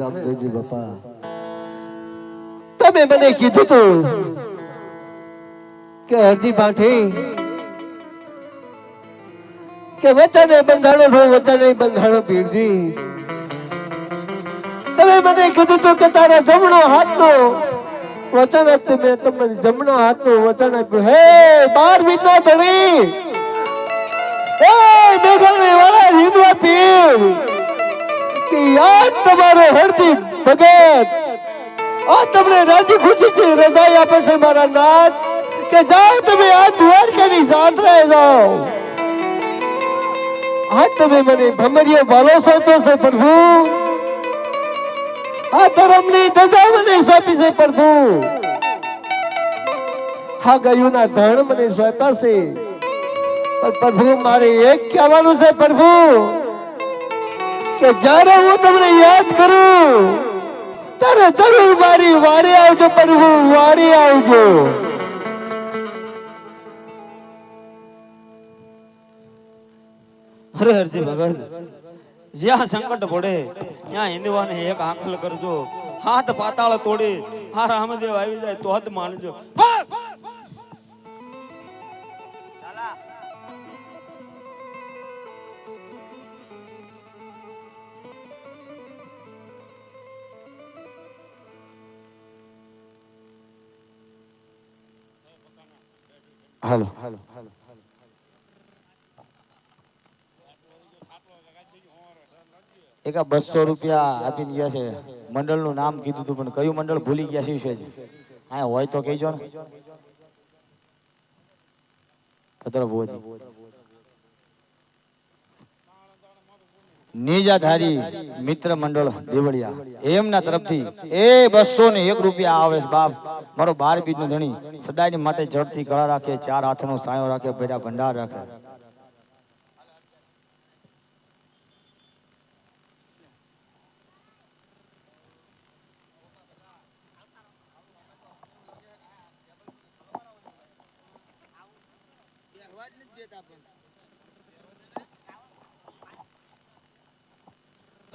રામદેવજી બાપા. તમે મને કીધું તું કે હરજી ભાઠી કે વચને બંધાણો છો વચને બંધાણો પીરજી. તમે મને કીધું તું કે તારા જમણો હાથનો વચન આપ્યું મેં તમને જમણો હાથનો વચન આપ્યું. હે બાર મીઠા ધણી એ મેઘાણી વાળા, હિંદવા પીર. કે યાદ તમારો હરદી ભગત. આ તમને રાજી ખુશીથી રજાઈ આપે છે મારા નાથ, કે જાઓ તમે આ દ્વારકાની રહે જાઓ. આ તમે મને ભમરીયો ભાલો સોંપ્યો છે, પ્રભુ. આ ધર્મની ધજા મને સોંપી છે, પ્રભુ. હા ગયુંના ધણ મને સોંપ્યા છે. પણ પ્રભુ, મારે એક કહેવાનું છે, પ્રભુ. કે જ્યારે હું તમને યાદ કરું, ત્યારે જરૂર મારી વારે આવજો પ્રભુ વારે આવજો. અરે હરજી ભગત, જ્યાં સંકટ પડે ત્યાં હિન્દવાને એક આંખલ કરજો. હાથ પાતાળ તોડી આ રામદેવ આવી જાય, તો હદ માનજો એક બસો રૂપિયા આપીને ગયા છે. મંડળનું નામ કીધું હતું પણ કયું મંડળ ભૂલી ગયા છે શું છે? હા, હોય તો કહેજો ને. નિજાધારી મિત્ર મંડળ દેવળિયા. એમના તરફથી એ બસો ને એક રૂપિયા આવે બાપ. મારો બાર બીજ નો ધણી. સદાય માટે જડથી ગળા રાખે, ચાર હાથનો સાયો રાખે પેટા ભંડાર રાખે.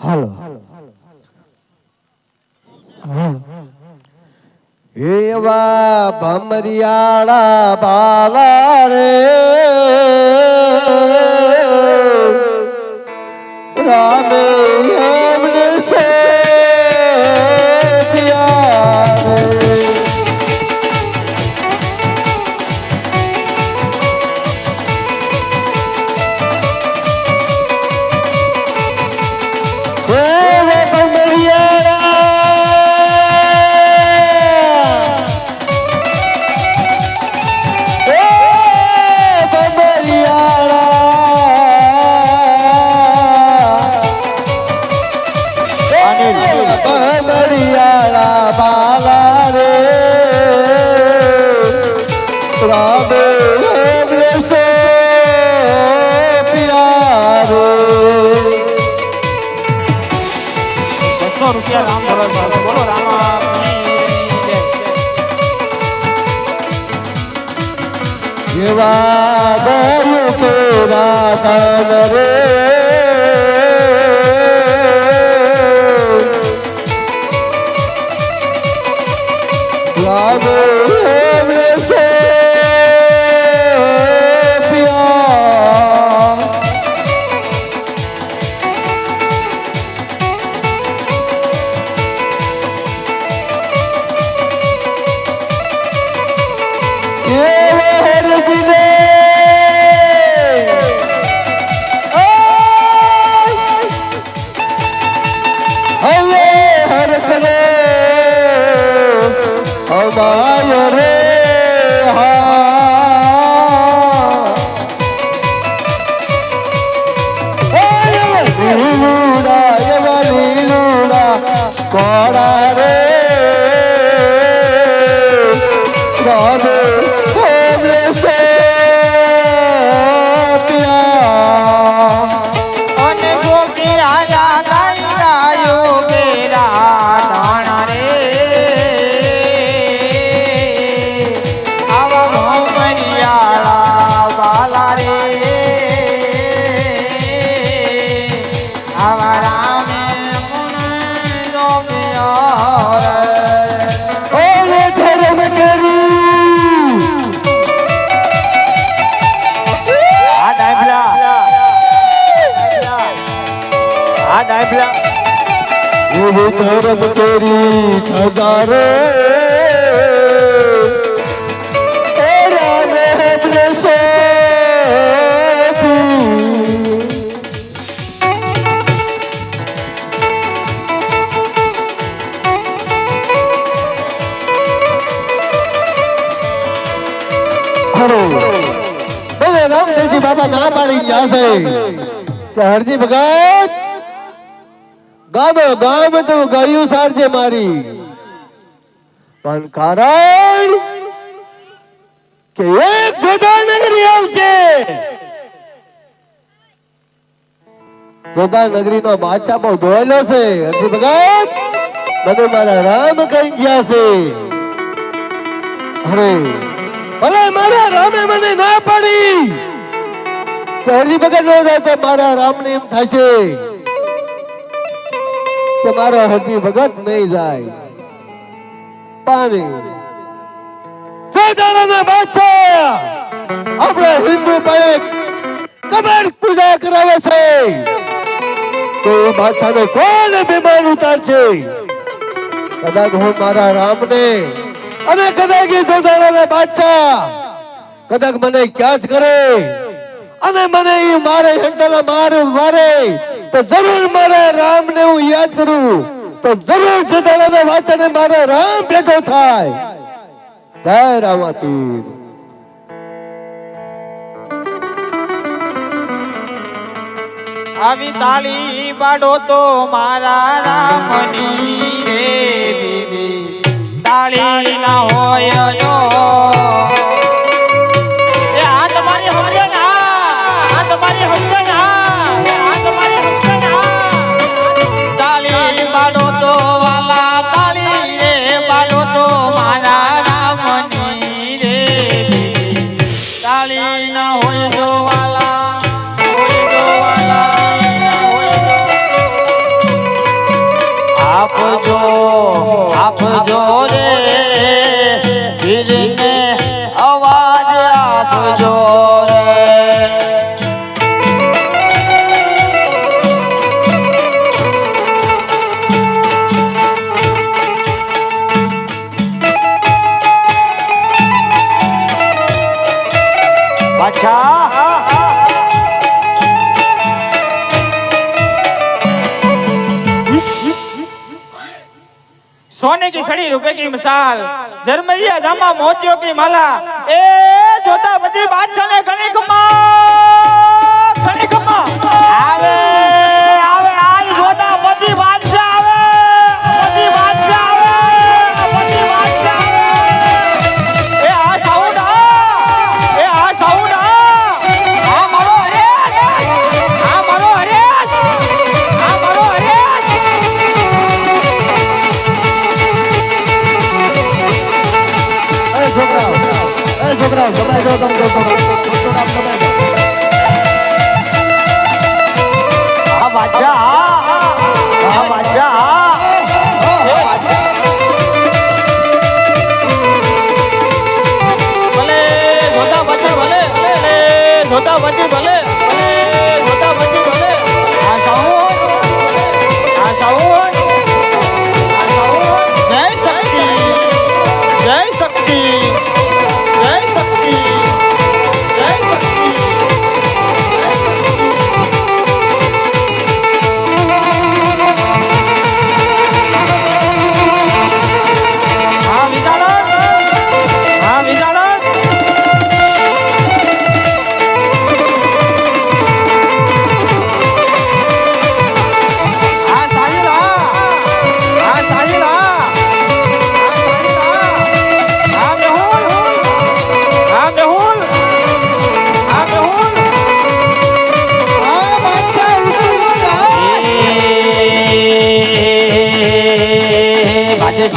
હાલો. એવા ભમરિયાળા બાલા રે. રામે બસો રૂપિયા રામ બોલો રામા રે ಕಾಯರೆ ઓલે ધર્મ કરી રામદેવજી બાબા ના પાડી ગયા છે કે હરજી ભગત ગામે ગામે તો ગાયું સારજે મારી. પણ કારણ કે એક જોતા નગરી આવશે. જોધા નગરી નો બાદશાહ બહુ ધોયેલો છે. હરજી ભગત મને મારા રામ કઈ ગયા છે. અરે, ભલે મારા રામે મને ના પાડી હજી ભગત ન જાય તો મારા રામ ને એમ થાય છે. કે મારો હરજી ભગત નહીં જાય. પાણી. આપણે હિન્દુ પાસે કબર પૂજા કરાવે છે. તો એ બાદશાહને કોણ વિમાન ઉતારશે? કદાચ હું મારા રામને અને કદાચ એ જોધાણાના બાદશાહ કદાચ મને ક્યાં જ કરે અને મને એ મારે હેન્ડલ મારે મારે તો જરૂર મારા રામને હું યાદ કરું. તો જરૂર જોધાણાના વાંચને મારો રામ ભેગો થાય. જય રામા આવી તાળી પાડો તો મારા રામની રે બીબી તાળી ના હોય જર્મૈયું કઈ મસાલ. જર્મૈયા જામા મોતિયો કી માલા. એ જોતા બધી બાદશાહ ને ઘણી કમા ઘણી કમા આવે.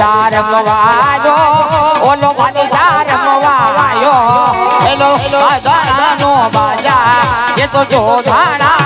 સાર મવાયો ઓલો વાલી સાર મવાયો. એલો ધાણાનો બાજા એ તો જો ધાણા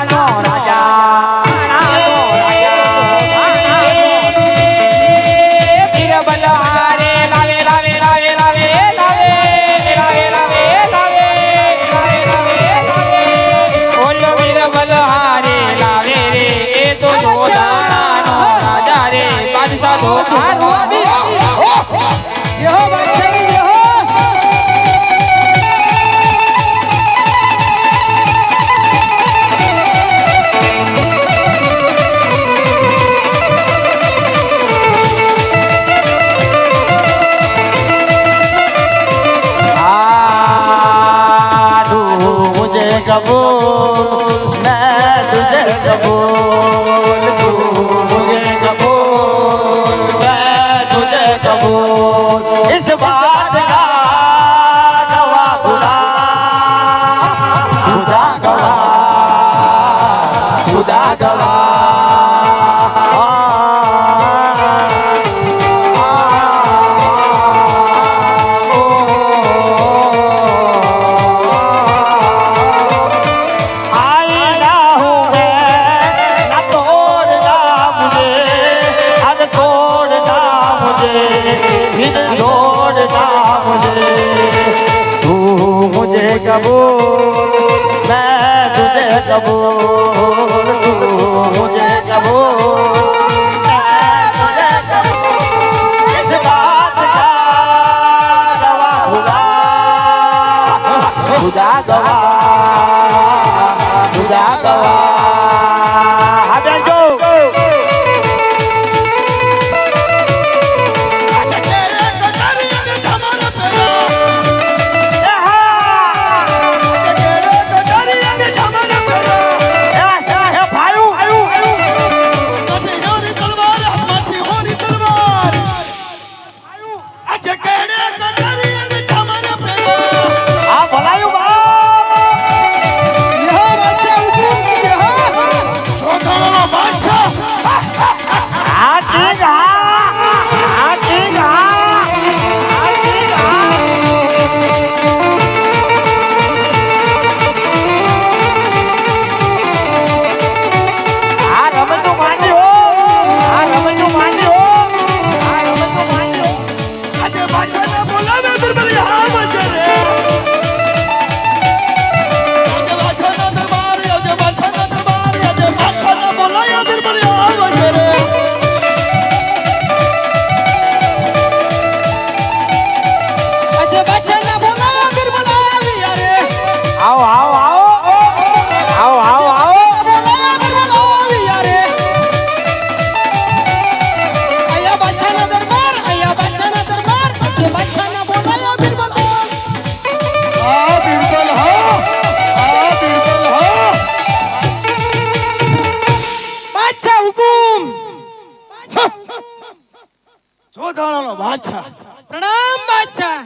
બાદશાહ. પ્રણામ બાદશાહ.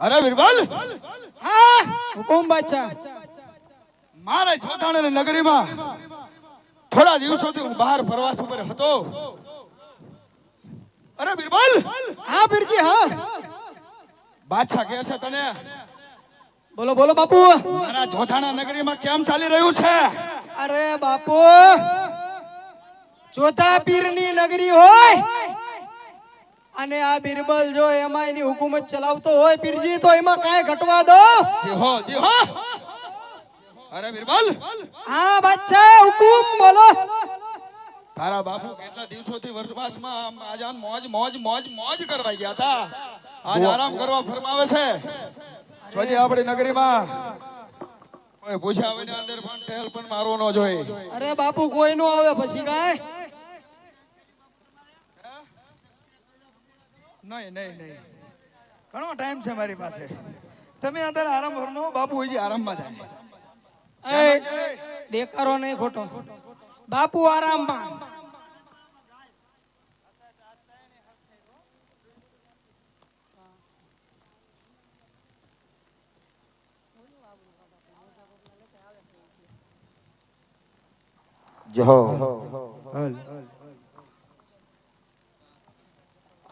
અરે બિરબલ હા હુકુમ બાદશાહ. મારા જોધાણાની નગરીમાં થોડા દિવસોથી હું બહાર પ્રવાસ ઉપર હતો. અરે બિરબલ હા બિરજી હા. બાદશાહ કે છે તને બોલો બોલો બાપુ. મારા જોધાણા નગરીમાં કેમ ચાલી રહ્યું છે? અરે બાપુ ચોથા પીરની નગરી હોય અને આ બિરબલ જો એમાં એની હુકુમત ચલાવતો હોય પીરજી તો એમાં કાંઈ ઘટવા દો. જી હો જી હો. અરે બિરબલ. હા બાદશાહ હુકુમ બોલો. તારા બાપુ કેટલા દિવસોથી વરવાસમાં આમ આજાન મોજ મોજ મોજ મોજ કરવા ગયા હતા. આજ આરામ કરવા ફરમાવે છે. જોજે આપણી નગરીમાં. કોઈ પૂછ્યા વિના અંદર પણ ટેલ પણ મારવો ન જોઈએ. અરે બાપુ કોઈ નો આવે પછી કાંઈ? નહીં નહીં નહીં. ઘણો ટાઈમ છે મારી પાસે. તમે અંદર આરામ ફરમો બાપુ હજી આરામમાં જાય દેખારો નહીં ખોટો. બાપુ આરામમાં. જો.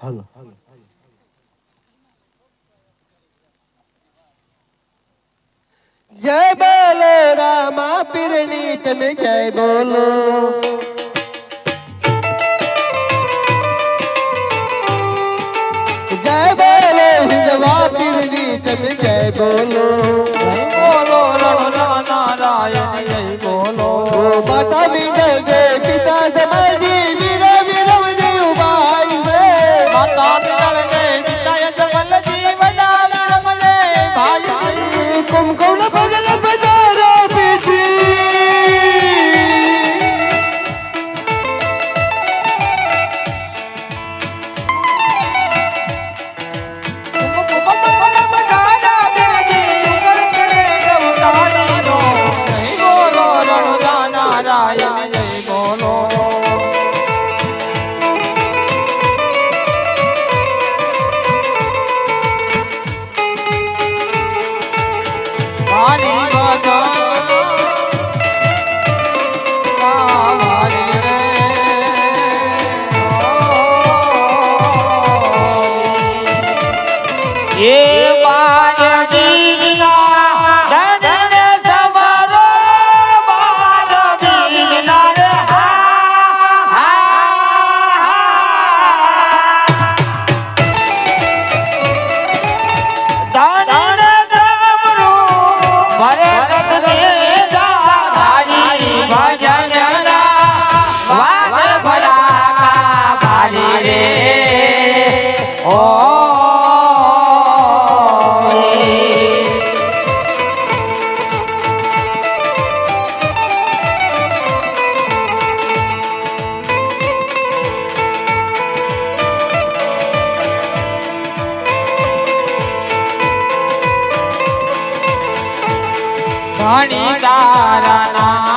હાલો. જય બોલો રામા પીરની તમે જય બોલો? જય બોલો હિંદવા પીરની તમે જય બોલો? બોલો નારાયણ જય બોલો. માતા જય પિતા ઘણી તારા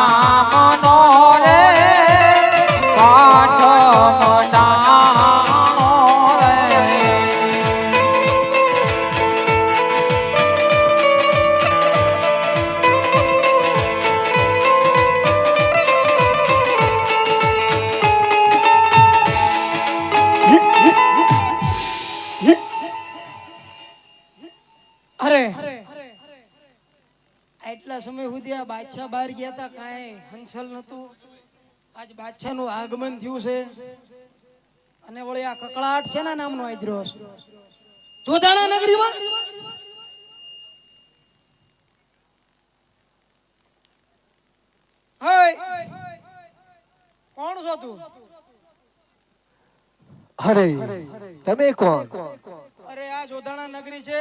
આટલા સમય સુધી આ બાદશાહ બહાર ગયા હતા કાંઈ હંસલ નતું આજ બાદશાહનું આગમન થયું છે. અને વળી આ કકળાટ છે ના નામનો આદરો છે. જોધાણા નગરીમાં? કોણ છો તું? અરે તમે કોણ? અરે આ જોધાણા નગરી છે.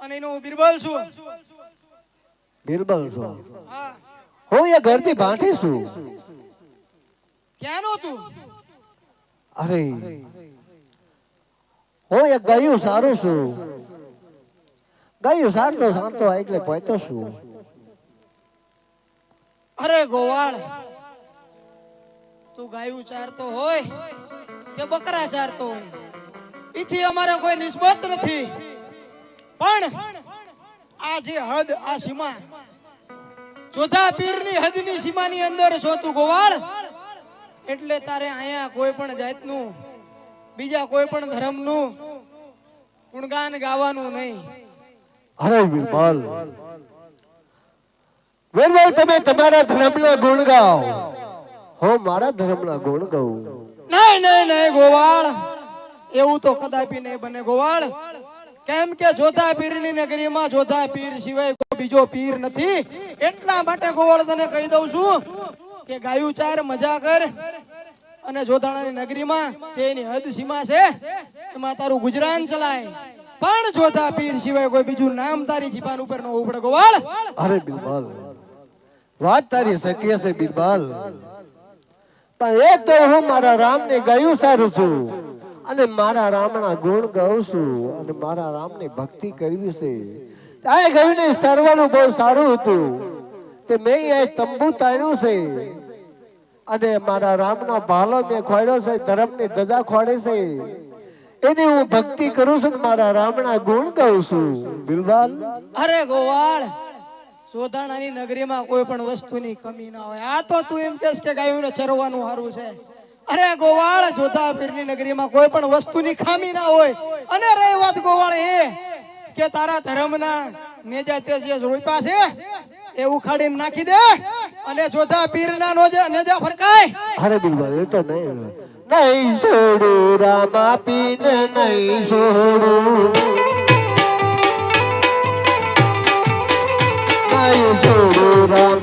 અને એનું હું બિરબલ છું. બિરબલ છો હું એ ઘરથી ભાંઠી છું. ક્યાંનો તું? અરે હું એ ગયું સારું છું. ગયું સારતો સારતો એટલે પહોંચતો છું. અરે ગોવાળ તું ગાયું ચારતો હોય કે બકરા ચારતો હોય? એથી અમારે કોઈ નિસ્બત નથી. પણ આ જે હદ આ સીમા. ચોથા પીરની હદની સીમાની અંદર છો તું ગોવાળ? એટલે તારે અહીંયા કોઈ પણ જાતનું બીજા કોઈ પણ ધર્મનું ગુણગાન ગાવાનું નહીં. અરે વીરબલ વીરબલ તમે તમારા ધર્મના ગુણ ગાઓ. હું મારા ધર્મના ગુણ ગાઉં. નહીં નહીં નહીં ગોવાળ. એવું તો કદાપી નહીં બને ગોવાળ. કેમ કે જોધા પીરની નગરીમાં જોધા પીર સિવાય કોઈ બીજો પીર નથી. એટલા માટે ગોવર્ધને કહી દઉં છું કે ગાયું ચાર મજા કર અને જોધાણાની નગરીમાં જે એની હદ સીમા છે, એમાં તારું ગુજરાન ચલાય. પણ જોધા પીર સિવાય કોઈ બીજું નામ તારી જીપાન ઉપર નો ઉપડે ગોવાળ. અરે બિલબાલ, વાત તારી સત્ય છે બિરબલ પણ એ તો હું મારા રામને ગાયું સારું છું. અને મારા રામના ગુણ ગાઉં છું અને મારા રામની ભક્તિ કરવી છે. આ ગયું સર્વનું બહુ સારું હતું. કે મેં એ તંબુ તાણ્યું છે. અને મારા રામનો ભાલો મેં ખોડ્યો છે, ધર્મની ધજા ખોડે છે. એની હું ભક્તિ કરું છું મારા રામના ગુણ ગાઉં છું. બિલવાલ? અરે ગોવાળ જોધાણાની નગરીમાં કોઈ પણ વસ્તુની કમી ના હોય. આ તો તું એમ કેસ કે ગાયોને ચરવાનું સારું છે. અરે ગોવાળ જોતા પીરની નગરીમાં કોઈ પણ વસ્તુની ખામી ના હોય. અને રહી વાત ગોવાળ એ કે તારા ધર્મના નેજા તે જે રૂપા એ ઉખાડીને નાખી દે અને જોતા પીરના નોજે નેજા ફરકાય. અરે બિલકુલ, એ તો નહીં. નહીં છોડું, રામા પીને નહીં છોડું. નહીં છોડું, રામા